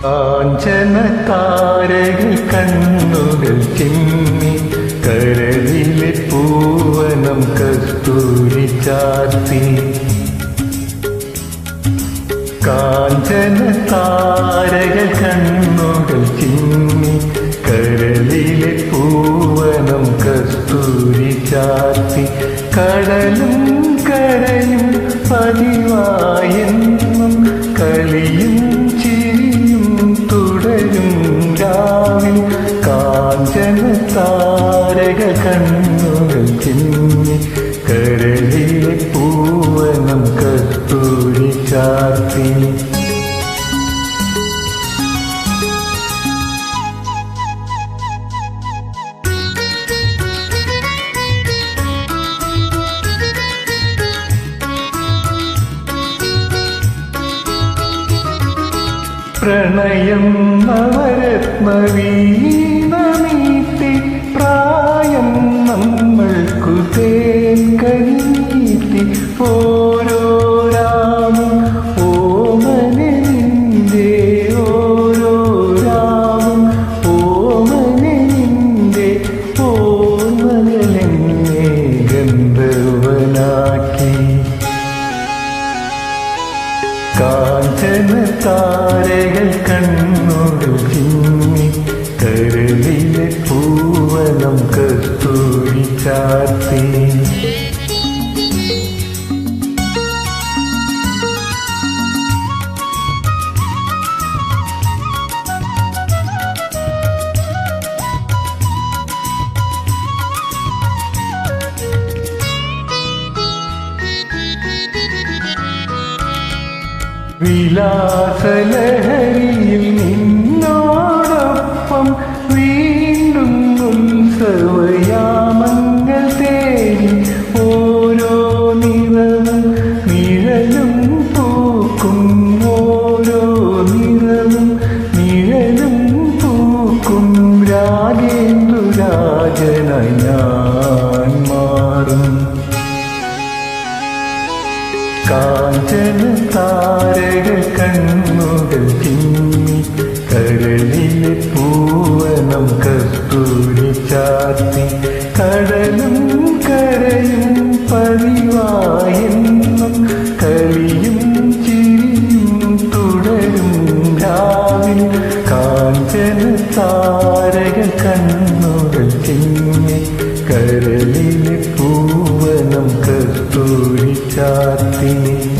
കാഞ്ചന കണ്ണുകൾ ചിമ്മി കരളിലെ പൂവനം കസ്തൂരി ചാത്തി കാഞ്ചന താരകൾ കണ്ണുകൾ ചിമ്മി കരളിലെ പൂവനം കസ്തൂരി ചാത്തി കടലും കരയും പതിവായെന്നും പ്രണയം നവരത്ന കാഞ്ചന താരകൾ കണ്ണോട് കരളിലെ പൂവനം വിലാസലഹരിയിൽ നിന്നോടൊപ്പം വീണ്ടും ഉത്സവയാമങ്ങൾ തേടി ഓരോ നിറവും നിഴലും പൂക്കും. ഓരോ നിറവും നിഴലും പൂക്കും. രാജേന്ദ്ര കാഞ്ചന താരക കണ്ണുകൾ ചിമ്മി കരളിലെ പൂവനം കസ്തൂരി ചാത്തി കടലും കരയും പതിവായെന്നും കളിയും ചിരിയും തുടരും രാവിൽ കാഞ്ചന താരക കണ്ണുകൾ ചിമ്മി കരളിലെ പൂവനം കസ്തൂരി ചാത്തി